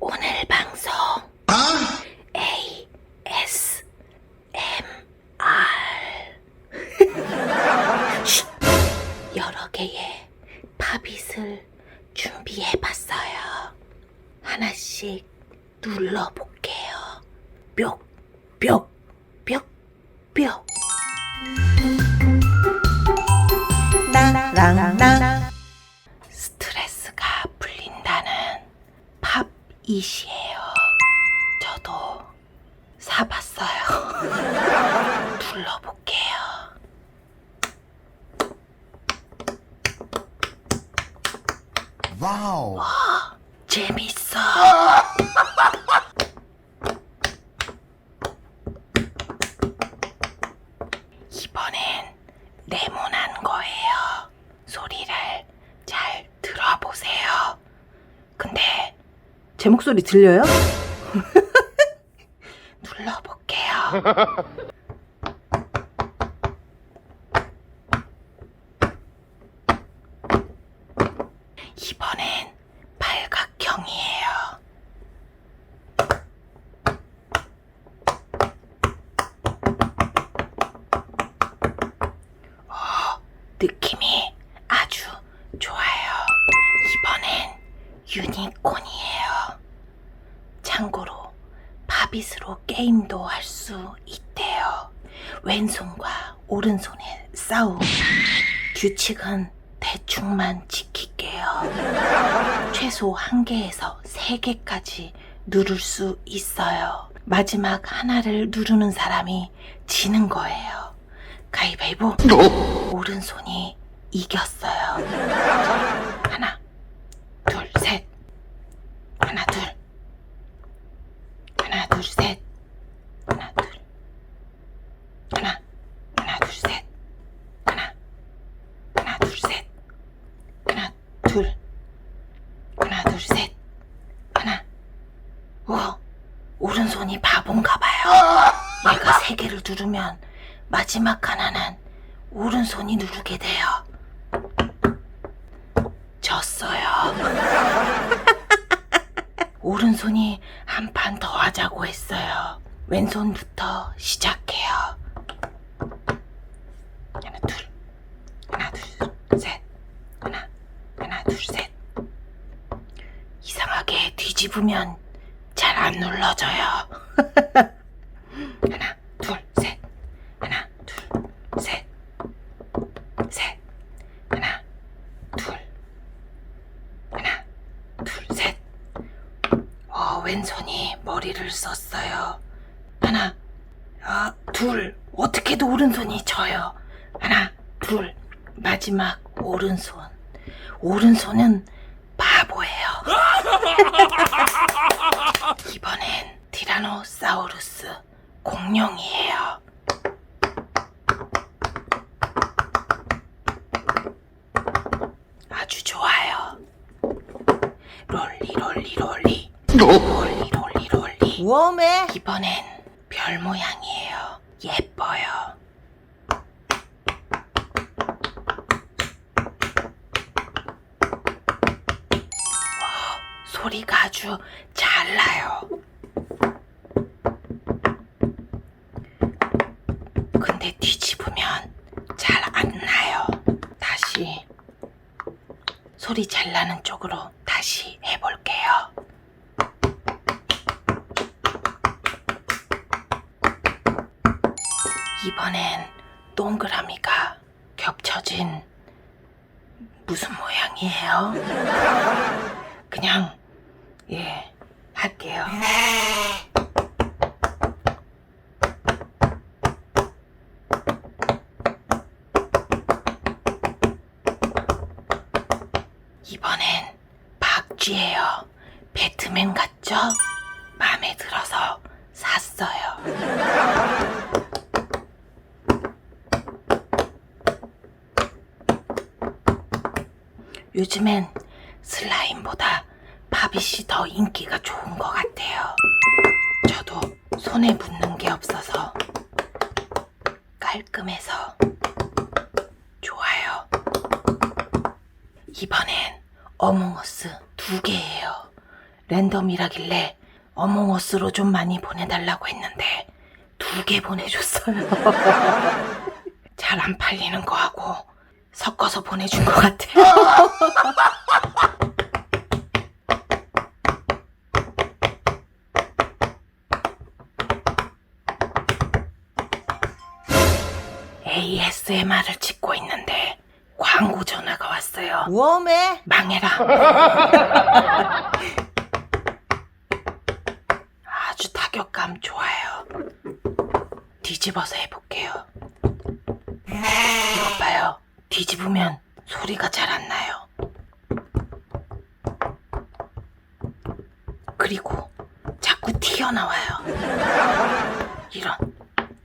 오늘 방송 A S M R 여러 개의 팝잇을 준비해 봤어요. 하나씩 눌러 볼게요. 뿅, 뿅, 뿅, 뿅. 나랑 나 팝잇이에요. 저도 사봤어요. 둘러볼게요. 와우. 재밌어. 이번엔 네모난 거예요. 소리를 잘 들어보세요. 근데 제 목소리 들려요? 눌러볼게요. 이번엔 팔각형이에요. 어, 느낌이 아주 좋아요. 이번엔 유니콘이에요. 참고로 팝잇으로 게임도 할 수 있대요. 왼손과 오른손의 싸움. 규칙은 대충만 지킬게요. 최소 한 개에서 세 개까지 누를 수 있어요. 마지막 하나를 누르는 사람이 지는 거예요. 가위바위보. 오른손이 이겼어요. 하나, 둘, 셋. 하나, 둘. 하나, 둘, 셋. 하나, 둘. 하나, 하나, 둘, 셋. 하나, 하나, 둘, 셋. 하나, 둘. 하나, 둘, 셋. 하나. 우와, 오른손이 바본가 봐요. 얘가 세 개를 누르면 마지막 하나는 오른손이 누르게 돼요. 오른손이 한 판 더 하자고 했어요. 왼손부터 시작해요. 하나, 둘. 하나, 둘, 셋. 하나, 하나, 둘, 셋. 이상하게 뒤집으면 잘 안 눌러져요. 하나, 둘, 셋. 하나, 둘, 셋. 셋. 하나, 둘. 하나, 둘, 셋. 어, 왼손이 머리를 썼어요. 하나, 아, 둘. 어떻게도 오른손이 져요. 하나, 둘. 마지막 오른손. 오른손은 바보예요. 이번엔 티라노사우루스 공룡이에요. 아주 좋아요. 롤리 롤리 롤리 롤리 웜해 이번엔 별 모양이에요. 예뻐요. 와, 소리가 아주 잘 나요. 근데 뒤집으면 잘 안 나요. 다시 소리 잘 나는 쪽으로 다시 해볼게요. 이번엔 동그라미가 겹쳐진 무슨 모양이에요? 그냥 예 할게요. 이번엔 박쥐예요. 배트맨 같죠? 마음에 들어서 샀어요. 요즘엔 슬라임보다 팝잇이 더 인기가 좋은 것 같아요. 저도 손에 묻는 게 없어서 깔끔해서 좋아요. 이번엔 어몽어스 두 개예요. 랜덤이라길래 어몽어스로 좀 많이 보내달라고 했는데 두 개 보내줬어요. 잘 안 팔리는 거하고 섞어서 보내준 것 같아요. ASMR을 찍고 있는데 광고 전화가 왔어요. 웜해. 망해라. 아주 타격감 좋아요. 뒤집어서 해볼게요. 이것 봐요. 뒤집으면 소리가 잘 안 나요. 그리고 자꾸 튀어나와요. 이런.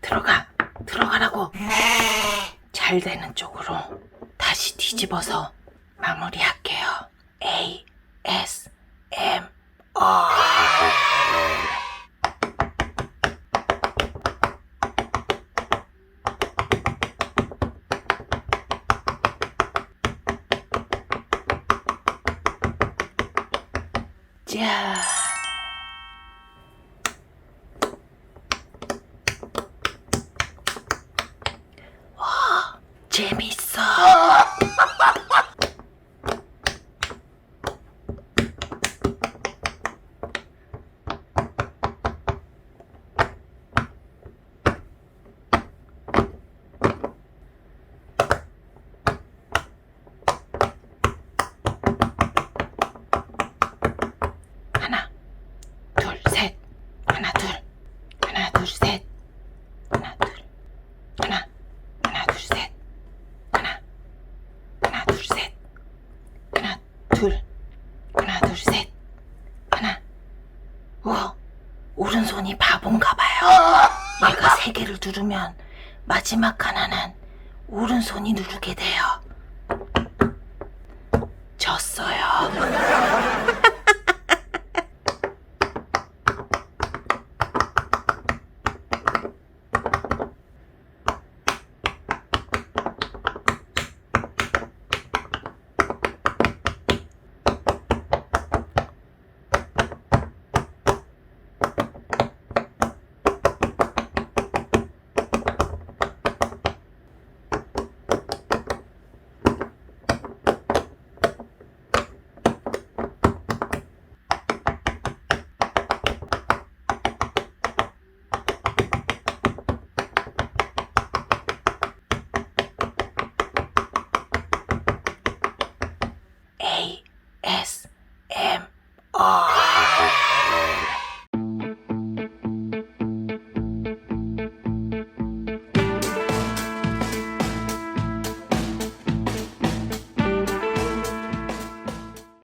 들어가. 들어가라고. 잘 되는 쪽으로 다시 뒤집어서 마무리할게요. A S M R 자. 와, 재밌어. 하나, 둘, 셋. 하나, 둘. 하나, 둘, 셋. 하나, 둘. 하나, 하나, 둘, 셋. 하나, 하나, 둘, 셋. 하나, 둘. 하나, 둘, 셋. 하나. 우와, 오른손이 바본가 봐요. 얘가 세 개를 누르면 마지막 하나는 오른손이 누르게 돼요. 졌어요.